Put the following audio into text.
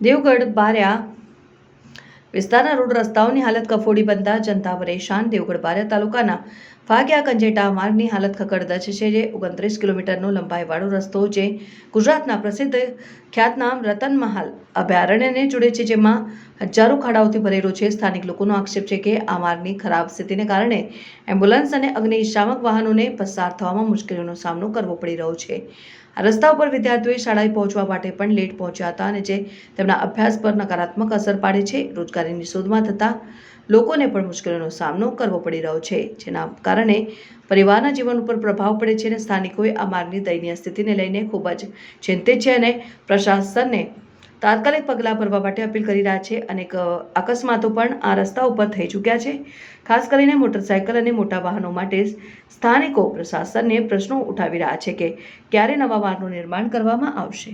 દેવગઢ બાર્યા વિસ્તારના રોડ રસ્તાઓની હાલત કફોડી બનતા જનતા પરેશાન. દેવગઢ બારિયા તાલુકાના ફાગ્યા કંજેટા માર્ગની હાલત ખકડદચ છે જે ઓગણત્રીસ કિલોમીટરનો લંબાઈવાળો રસ્તો જે ગુજરાતના પ્રસિદ્ધ ખ્યાતનામ રતન મહાલ અભયારણ્યને જોડે છે, જેમાં હજારો ખાડાઓથી ભરેલો છે. સ્થાનિક લોકોનો આક્ષેપ છે કે આ માર્ગની ખરાબ સ્થિતિને કારણે એમ્બ્યુલન્સ અને અગ્નિશામક વાહનોને પસાર થવામાં મુશ્કેલીનો સામનો કરવો પડી રહ્યો છે. આ રસ્તા ઉપર વિદ્યાર્થીઓએ શાળાએ પહોંચવા માટે પણ લેટ પહોંચ્યા હતા અને જે તેમના અભ્યાસ પર નકારાત્મક અસર પાડે છે, રોજગારીની શોધમાં થતા લોકોને પણ મુશ્કેલીનો સામનો કરવો પડી રહ્યો છે, જેના કારણે પરિવારના જીવન ઉપર પ્રભાવ પડે છે અને સ્થાનિકોએ આ માર્ગની દયનીય સ્થિતિને લઈને ખૂબ જ ચિંતિત છે અને પ્રશાસનને તાત્કાલિક પગલાં ભરવા માટે અપીલ કરી રહ્યા છે. અનેક અકસ્માતો પણ આ રસ્તા ઉપર થઈ ચૂક્યા છે. ખાસ કરીને મોટરસાયકલ અને મોટા વાહનો માટે સ્થાનિકો પ્રશાસનને પ્રશ્નો ઉઠાવી રહ્યા છે કે ક્યારે નવા માર્ગનું નિર્માણ કરવામાં આવશે?